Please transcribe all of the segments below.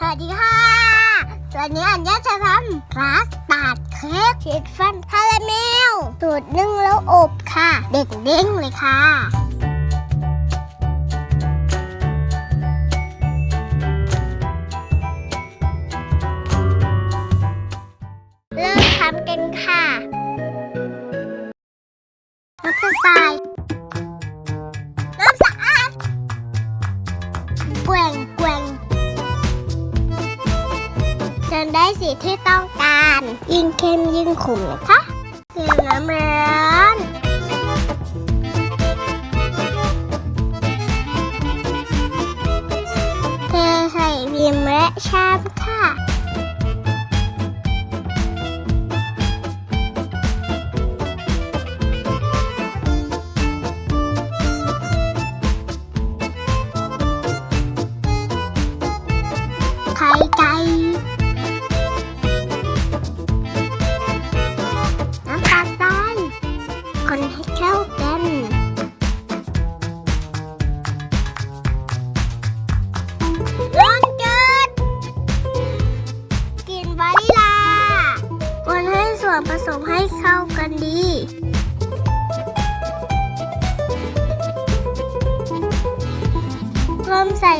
สวัสดีค่ะวันนี้อันยาจะทำพาสต้าเค้กชีสฟันคาราเมลสูตรนึ่งแล้วอบค่ะ เด็กเด้งเลยค่ะ เริ่มทำกันค่ะน้ำตาลทราย จนได้สีที่ต้องการ ยิ่งเข้มยิ่งขมนะคะคือน้ำร้อนเทใส่พิมและชาม วนผสมให้เข้ากันดีเริ่มใส่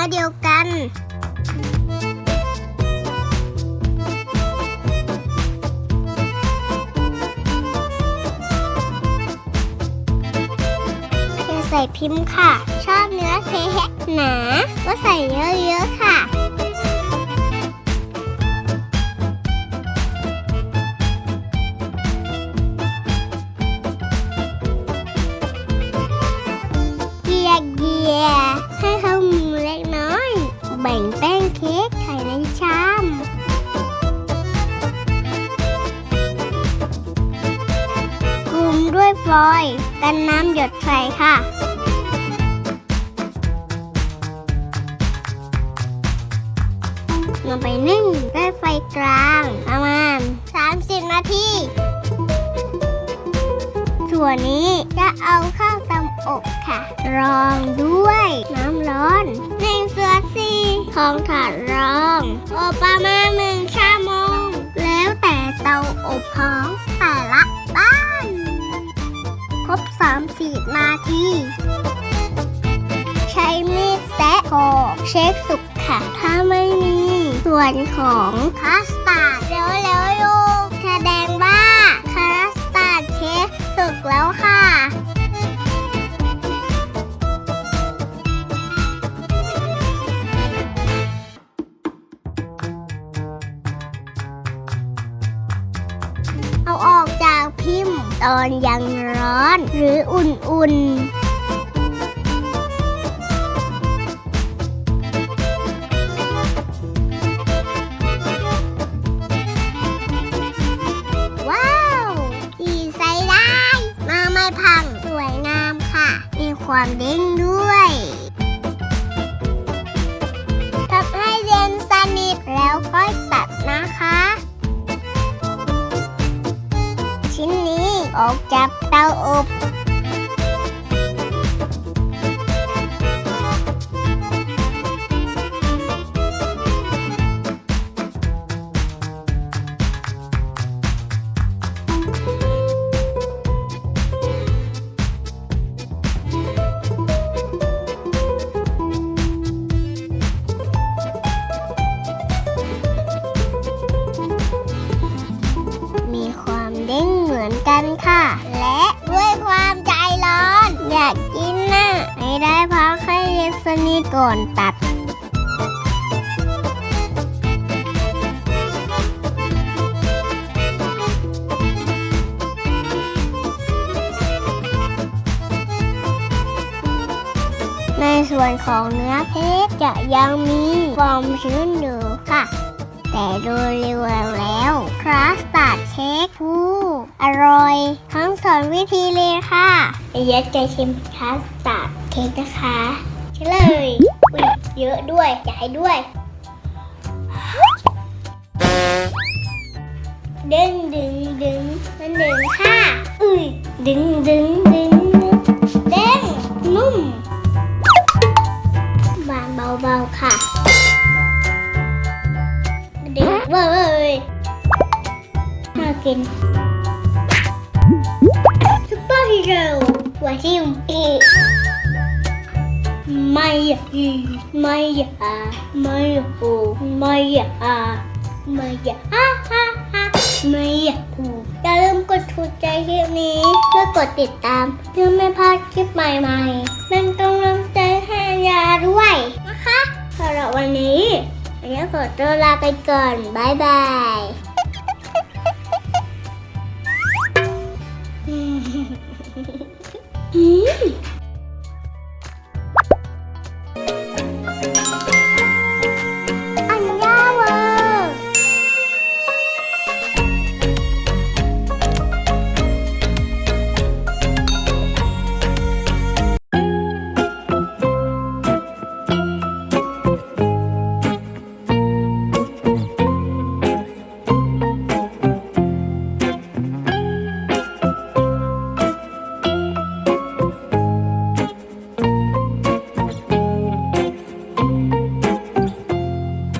อเดียวกันเทใส่พิมพ์ค่ะ ชอบเนื้อเค้กหนา ก็ใส่เยอะๆค่ะ ด้วยฟอยล์กันน้ำหยดใส่ค่ะลงไปนึ่งด้วยไฟกลางประมาณ 30 นาที ส่วนนี้จะเอาข้าวตำอบค่ะ รองด้วยน้ำร้อนหนึ่งส่วนสี่ของถาดรองอบประมาณหนึ่งชั่วโมง แล้วแต่เตาอบของแต่ 30นาที ใช้มีดแซะโขกเช็คสุกค่ะ ถ้าไม่มีส่วนของพาสต้าเร็วๆ อนยังร้อน หรืออุ่นๆว้าวสีใสได้มาไม่พังสวยงามค่ะมีความเด้ง กินน่ะไม่ได้พักให้เย็นสนิทก่อนตัด ในส่วนของเนื้อเค้กจะยังมีความชื้นอยู่ค่ะ แต่โดยรวมแล้วครัสตาร์ดเค้กผู้อร่อย ทั้งสองวิธีเลยค่ะเย็ดจะชิมครัสตาร์ดเค้กนะคะใช่เลยอุ้ยเยอะด้วยใหญ่ด้วยดึงดึงดึงมันดึงค่ะอุ้ยดึงดึงดึงเด้งนุ่มบางเบาๆค่ะ กินซุปเปอร์ฮีโร่หัวที่ยมปีไม่อยากอีไม่อยากไม่อยากโอไม่อยากไม่อยากฮ่าฮ่าฮ่าไม่อยากอูอย่าลืมกดถูกใจคลิปนี้ เพื่อกดติดตามเพื่อไม่พลาดคลิปใหม่ๆเป็นกำลังใจให้ยาด้วยนะคะสำหรับวันนี้อันนี้ขอตัวลาไปก่อน บ๊ายบาย อืม